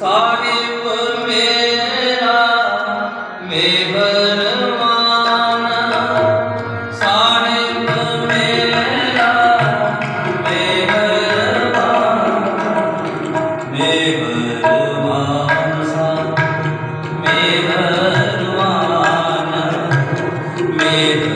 ਸਾਹਿਬ ਮੇਰਾ ਮਿਹਰਮਾਨ ਸਾਹਿਬ ਮੇਰਾ ਮਿਹਰਮਾਨ ਮਿਹਰਮਾਨ ਸਾਹਿਬ ਮਿਹਰਮਾਨ ਮਿਹਰ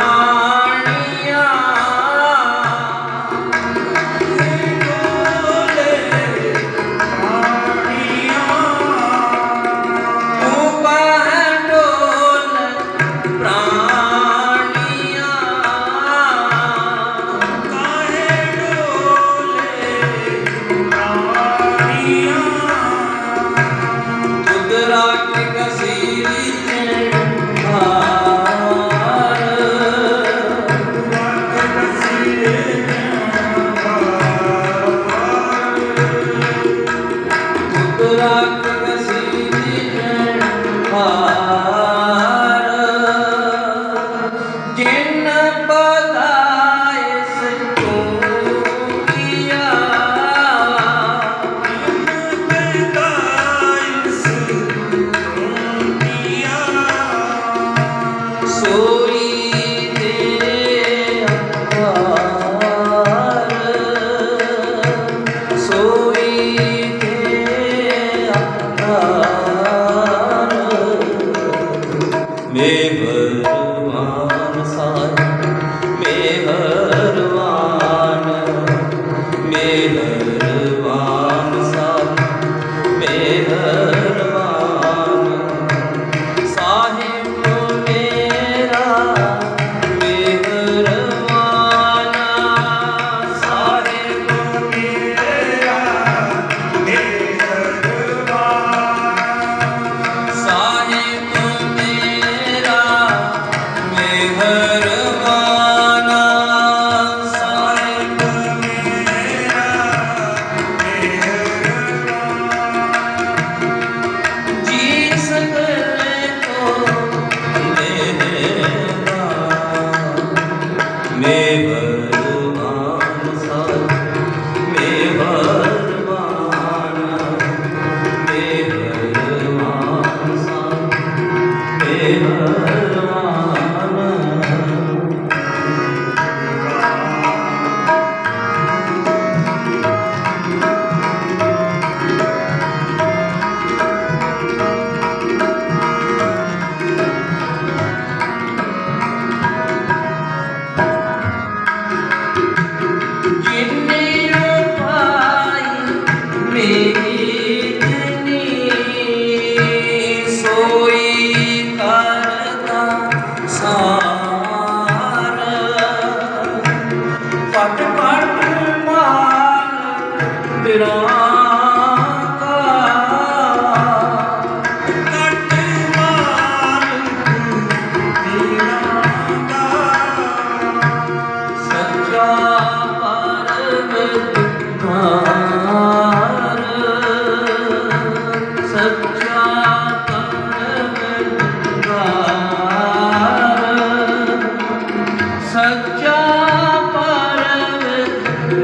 Amen.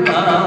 Hare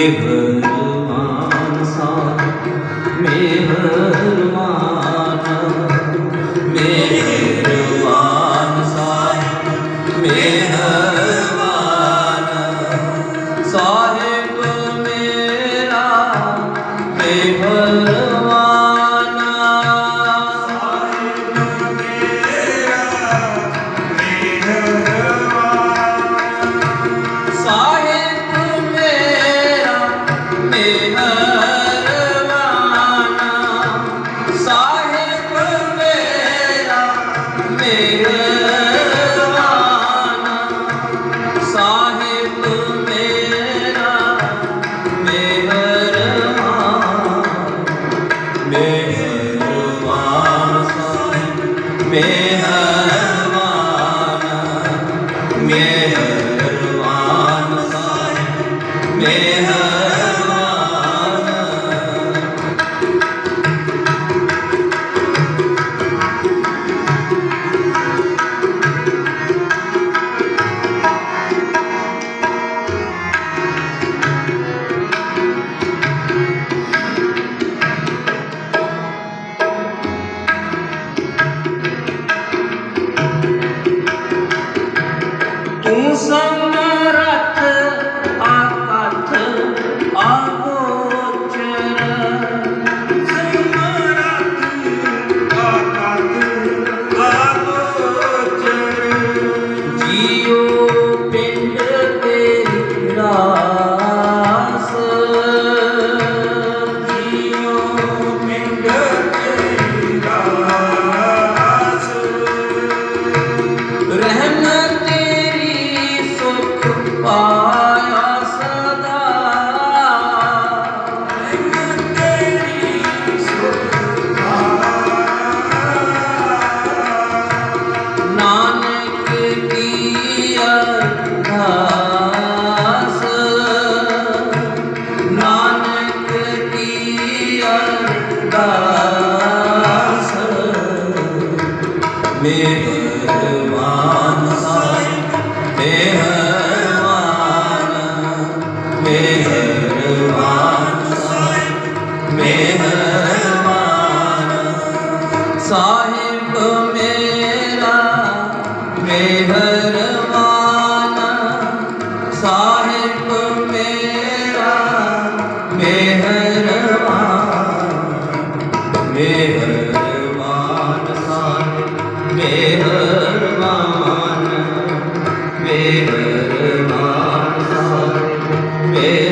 मेहरबान सा मेहर Amém. ਸਾਹਿਬ ਮਿਹਰਬਾਨ ਸਾਹਿਬ ਮਿਹਰਬਾਨ ਸਾਹਿਬ ਮੇਰਾ ਮਿਹਰਬਾਨ